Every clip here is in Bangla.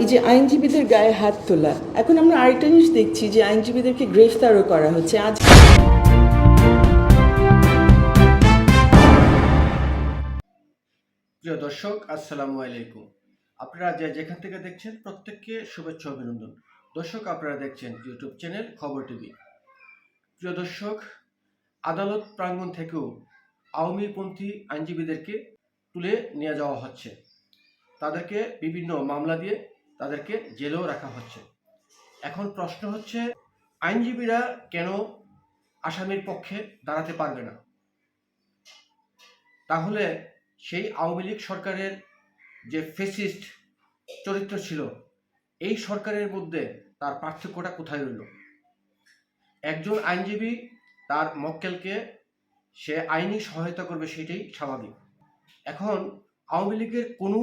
এই যে আইনজীবীদের গায়ে হাত তোলা। এখন আমরা আরেকটা জিনিস দেখছি যে আইনজীবীদেরকে গ্রেফতারও করা হচ্ছে। আজ প্রিয় দর্শক, আসসালামু আলাইকুম। আপনারা যে যেখান থেকে দেখছেন, প্রত্যেককে শুভেচ্ছা অভিনন্দন। দর্শক, আপনারা দেখছেন ইউটিউব চ্যানেল খবর টিভি। প্রিয় দর্শক, আদালত প্রাঙ্গণ থেকেও আওয়ামীপন্থী আইনজীবীদেরকে তুলে নিয়ে যাওয়া হচ্ছে। তাদেরকে বিভিন্ন মামলা দিয়ে তাদেরকে জেলেও রাখা হচ্ছে। এখন প্রশ্ন হচ্ছে, আইনজীবীরা কেন আসামির পক্ষে দাঁড়াতে পারবে না? তাহলে সেই আওয়ামী লীগ সরকারের যে ফেসিস্ট চরিত্র ছিল, এই সরকারের মধ্যে তার পার্থক্যটা কোথায় রইল? একজন আইনজীবী তার মক্কেলকে সে আইনি সহায়তা করবে সেটাই স্বাভাবিক। এখন আওয়ামী লীগের কোনো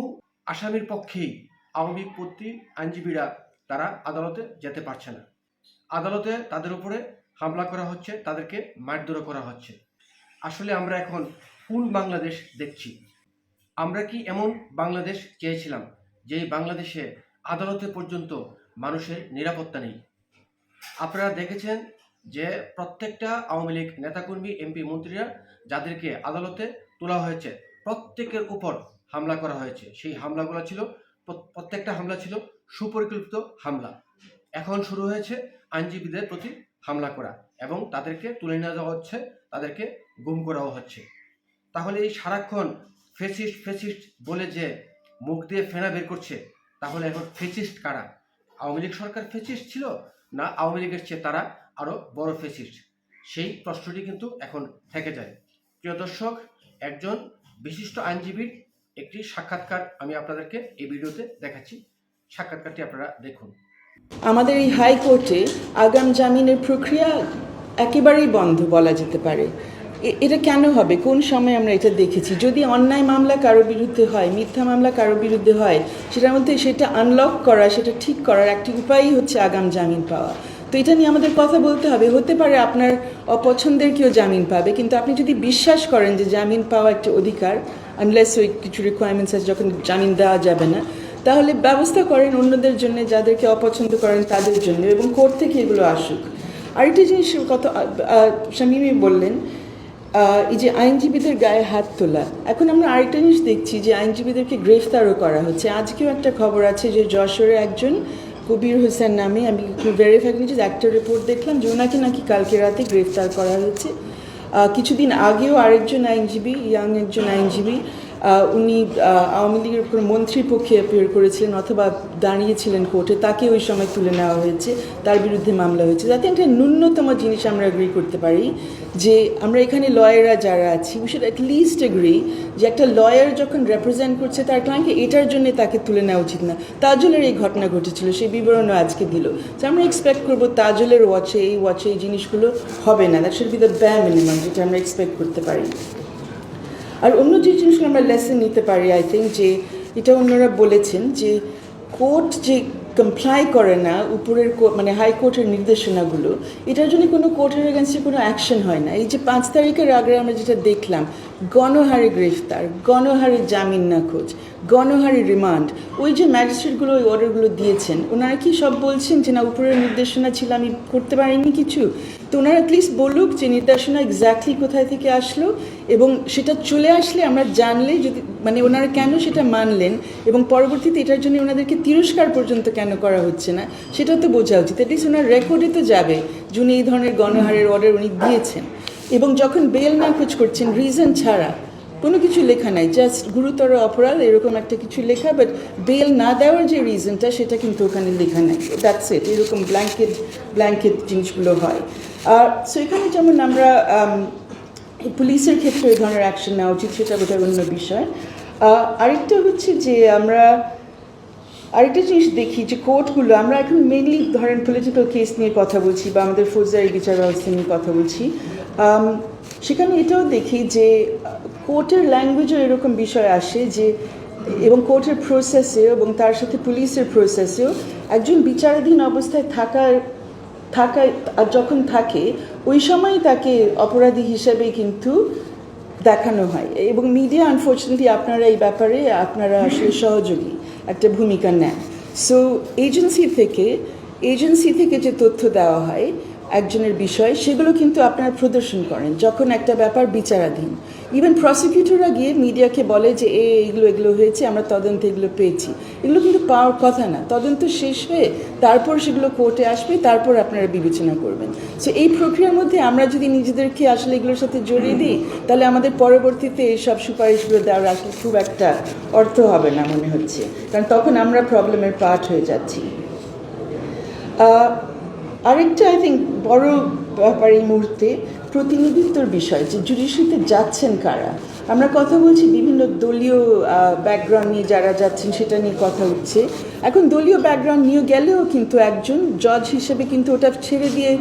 আসামির পক্ষেই আওয়ামী পত্রী আইনজীবীরা তারা আদালতে যেতে পারছে না। আদালতে তাদের উপরে হামলা করা হচ্ছে, তাদেরকে মারধর করা হচ্ছে। আসলে আমরা এখন কোন বাংলাদেশ দেখছি। আমরা কি এমন বাংলাদেশ চেয়েছিলাম যেই বাংলাদেশে আদালতে পর্যন্ত মানুষের নিরাপত্তা নেই? আপনারা দেখেছেন যে প্রত্যেকটা আওয়ামী লীগ নেতাকর্মী, এমপি, মন্ত্রীরা যাদেরকে আদালতে তোলা হয়েছে, প্রত্যেকের উপর হামলা করা হয়েছে। সেই হামলাগুলো ছিল প্রত্যেকটা হামলা ছিল সুপরিকল্পিত হামলা। এখন শুরু হয়েছে আইনজীবীদের প্রতি হামলা করা এবং তাদেরকে তুলে নিয়ে যাওয়া হচ্ছে, তাদেরকে গুম করাও হচ্ছে। তাহলে এই সারাক্ষণ ফেসিস্ট ফেসিস্ট বলে যে মুখ দিয়ে ফেনা বের করছে, তাহলে এখন ফেসিস্ট কারা? আওয়ামী লীগ সরকার ফেসিস্ট ছিল না আওয়ামী লীগের চেয়ে তারা আরও বড় ফেসিস্ট? সেই প্রশ্নটি কিন্তু এখন থেকে যায়। প্রিয় দর্শক, একজন বিশিষ্ট আইনজীবীর একটি সাক্ষাৎকার আমি আপনাদেরকে এই ভিডিওতে দেখাচ্ছি। সাক্ষাৎকারটি আপনারা দেখুন। আমাদের এই হাইকোর্টে আগাম জামিনের প্রক্রিয়া একেবারেই বন্ধ বলা যেতে পারে। এটা কেন হবে? কোন সময় আমরা এটা দেখেছি? যদি অন্যায় মামলা কারও বিরুদ্ধে হয়, মিথ্যা মামলা কারও বিরুদ্ধে হয়, সেটার মধ্যে সেটা আনলক করা, সেটা ঠিক করার একটি উপায়ই হচ্ছে আগাম জামিন পাওয়া। তো এটা নিয়ে আমাদের কথা বলতে হবে। হতে পারে আপনার অপছন্দের কেউ জামিন পাবে, কিন্তু আপনি যদি বিশ্বাস করেন যে জামিন পাওয়া একটা অধিকার আনলেস ওই কিছু রিকোয়ারমেন্টস আছে যখন জামিন দেওয়া যাবে না, তাহলে ব্যবস্থা করেন অন্যদের জন্য, যাদেরকে অপছন্দ করেন তাদের জন্য এবং কোর্ট থেকে এগুলো আসুক। আরেকটি জিনিস কত শামিমি বললেন এই যে আইনজীবীদের গায়ে হাত তোলা, এখন আমরা আরেকটা জিনিস দেখছি যে আইনজীবীদেরকে গ্রেফতারও করা হচ্ছে। আজকেও একটা খবর আছে যে যশোরে একজন কবির হোসেন নামে, আমি ভেরিফাই করেছি একটা রিপোর্ট দেখলাম যে ওনাকে নাকি কালকে রাতে গ্রেফতার করা হয়েছে। কিছুদিন আগেও আরেকজন আইনজীবী ইয়াং একজন আইনজীবী উনি আওয়ামী লীগের উপর মন্ত্রী পক্ষে অ্যাপিয়ার করেছিলেন অথবা দাঁড়িয়েছিলেন কোর্টে, তাকে ওই সময় তুলে নেওয়া হয়েছে। তার বিরুদ্ধে মামলা হয়েছে। যাতে একটা ন্যূনতম জিনিস আমরা এগ্রি করতে পারি, যে আমরা এখানে লয়াররা যারা আছি উই শুড লিস্ট এগ্রি যে একটা লয়ার যখন রেপ্রেজেন্ট করছে তার ক্লায়েন্টকে এটার জন্য তাকে তুলে নেওয়া উচিত না। তাজলের এই ঘটনা ঘটেছিল, সেই বিবরণও আজকে দিল। তো আমরা এক্সপেক্ট করব তাজলের ওয়াচে এই ওয়াচে এই জিনিসগুলো হবে না। That should be the bare minimum যেটা আমরা এক্সপেক্ট করতে পারি। আর অন্য যে জিনিসগুলো আমরা লেসেন নিতে পারি আই থিঙ্ক যে এটা অন্যরা বলেছেন যে কোর্ট যে কমপ্লাই করে না, উপরের মানে হাইকোর্টের নির্দেশনাগুলো, এটার জন্য কোনো কোর্টের এগেন্সে কোনো অ্যাকশন হয় না। এই যে পাঁচ তারিখের আগে আমরা যেটা দেখলাম গণহারে গ্রেফতার, গণহারে জামিন নাকচ গণহারে রিমান্ড। ওই যে ম্যাজিস্ট্রেটগুলো ওই অর্ডারগুলো দিয়েছেন, ওনারা কি সব বলছেন যে, না, উপরের নির্দেশনা ছিল, আমি করতে পারিনি কিছু? তো ওনারা অ্যাটলিস্ট বলুক যে, নির্দেশনা এক্স্যাক্টলি কোথায় থেকে আসলো এবং সেটা চলে আসলে আমরা জানলে যদি মানে ওনারা কেন সেটা মানলেন এবং পরবর্তীতে এটার জন্য ওনাদেরকে তিরস্কার পর্যন্ত কেন করা হচ্ছে না, সেটা তো বোঝা উচিত। অ্যাটলিস্ট ওনার রেকর্ডে তো যাবে যে, উনি এই ধরনের গণহারের অর্ডার উনি দিয়েছেন। এবং যখন বেল নাকচ করছেন রিজন ছাড়া, কোনো কিছু লেখা নাই জাস্ট গুরুতর অপরাধ, এরকম একটা কিছু লেখা বাট বেল না দেওয়ার যে রিজনটা সেটা কিন্তু ওখানে লেখা নাই। দ্যাটস ইট এরকম ব্ল্যাঙ্কেট ব্ল্যাঙ্কেট জিনিসগুলো হয়। আর সো এখানে যেমন আমরা পুলিশের ক্ষেত্রে এই ধরনের অ্যাকশন নেওয়া উচিত, সেটা বোধহয় অন্য বিষয়। আরেকটা হচ্ছে যে আমরা, আরেকটা জিনিস দেখি যে কোর্টগুলো, আমরা এখন মেনলি ধরেন পলিটিক্যাল কেস নিয়ে কথা বলছি বা আমাদের ফৌজদারি বিচার ব্যবস্থা নিয়ে কথা বলছি। সেখানে এটাও দেখি যে কোর্টের ল্যাঙ্গুয়েজও এরকম বিষয় আসে যে, এবং কোর্টের প্রসেসে এবং তার সাথে পুলিশের প্রসেসেও একজন বিচারাধীন অবস্থায় থাকার আর যখন থাকে, ওই সময় তাকে অপরাধী হিসেবে কিন্তু দেখানো হয়। এবং মিডিয়া আনফর্চুনেটলি আপনারা এই ব্যাপারে আপনারা আসলে সহযোগী একটা ভূমিকা নেন। সো এজেন্সি থেকে এজেন্সি থেকে যে তথ্য দেওয়া হয় একজনের বিষয়, সেগুলো কিন্তু আপনারা প্রদর্শন করেন, যখন একটা ব্যাপার বিচারাধীন। ইভেন প্রসিকিউটররা গিয়ে মিডিয়াকে বলে যে, এ, এগুলো এগুলো হয়েছে, আমরা তদন্তে এগুলো পেয়েছি। এগুলো কিন্তু পাওয়ার কথা না। তদন্ত শেষ হয়ে তারপর সেগুলো কোর্টে আসবে, তারপর আপনারা বিবেচনা করবেন। সো এই প্রক্রিয়ার মধ্যে আমরা যদি নিজেদেরকে আসলে এগুলোর সাথে জড়িয়ে দিই, তাহলে আমাদের পরবর্তীতে এইসব সুপারিশগুলো দেওয়ার আসলে খুব একটা অর্থ হবে না, মনে হচ্ছে। কারণ তখন আমরা প্রবলেমের পার্ট হয়ে যাচ্ছি। আরেকটা আই থিঙ্ক বড় ব্যাপার এই মুহূর্তে প্রতিনিধিত্বর বিষয় যে জুডিশিতে যাচ্ছেন কারা? আমরা কথা বলছি বিভিন্ন দলীয় ব্যাকগ্রাউন্ড নিয়ে যারা যাচ্ছেন সেটা নিয়ে কথা হচ্ছে। এখন দলীয় ব্যাকগ্রাউন্ড নিয়ে গেলেও কিন্তু একজন জজ হিসেবে কিন্তু ওটা ছেড়ে দিয়ে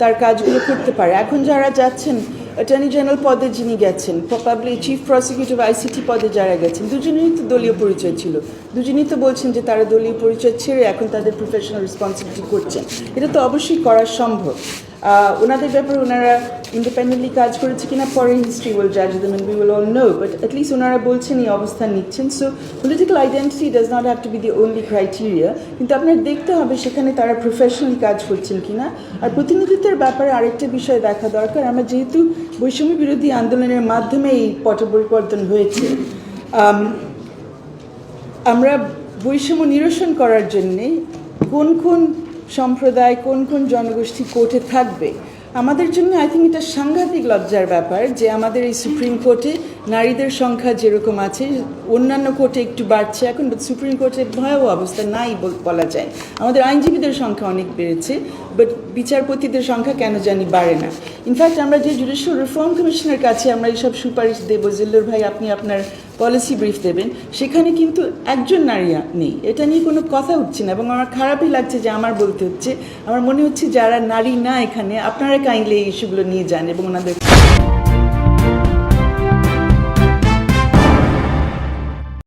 তার কাজগুলো করতে পারে। এখন যারা যাচ্ছেন অ্যাটর্নি জেনারেল পদে যিনি গেছেন প্রবাবলি চিফ প্রসিকিউটিভ আইসিটি পদে যারা গেছেন, দুজনেরই তো দলীয় পরিচয় ছিল। দুজনেই তো বলছেন যে তারা দলীয় পরিচয় ছেড়ে এখন তাদের প্রফেশনাল রেসপন্সিবিলিটি করছেন। এটা তো অবশ্যই করা সম্ভব। ওনাদের ব্যাপারে ওনারা ইন্ডিপেন্ডেন্টলি কাজ করেছে কিনা পরে হিস্ট্রি উইল জাজ them and we will know but at least ওনারা বলছেন, এই অবস্থান নিচ্ছেন so political identity does not have to be the only criteria কিন্তু আপনার দেখতে হবে সেখানে তারা প্রফেশনালি কাজ করছেন কিনা, আর প্রতিনিধিত্বের ব্যাপারে আরেকটা বিষয় দেখা দরকার, আমরা যেহেতু বৈষম্য বিরোধী আন্দোলনের মাধ্যমে এই পট পরিবর্তন হয়েছে আমরা বৈষম্য নিরসন করার জন্যে কোন কোন সম্প্রদায় কোন কোন জনগোষ্ঠী কোর্টে থাকবে? আমাদের জন্য আই থিঙ্ক এটা সাংঘাতিক লজ্জার ব্যাপার যে আমাদের এই সুপ্রিম কোর্টে নারীদের সংখ্যা যেরকম আছে, অন্যান্য কোর্টে একটু বাড়ছে এখন বাট সুপ্রিম কোর্টে ভয়াবহ অবস্থা নাই বল- যায়। আমাদের আইনজীবীদের সংখ্যা অনেক বেড়েছে বাট বিচারপতিদের সংখ্যা কেন জানি বাড়ে না। ইনফ্যাক্ট আমরা যে জুডিশিয়াল রিফর্ম কমিশনের কাছে আমরা এইসব সুপারিশ দেবো, জিল্লুর ভাই, আপনি আপনার পলিসি ব্রিফ দেবেন, সেখানে কিন্তু একজন নারী নেই। এটা নিয়ে কোনো কথা উঠছে না এবং আমার খারাপই লাগছে যে আমার বলতে হচ্ছে। আমার মনে হচ্ছে যারা নারী না এখানে, আপনারা কাইন্ডলি এই ইস্যুগুলো নিয়ে যান এবং ওনাদের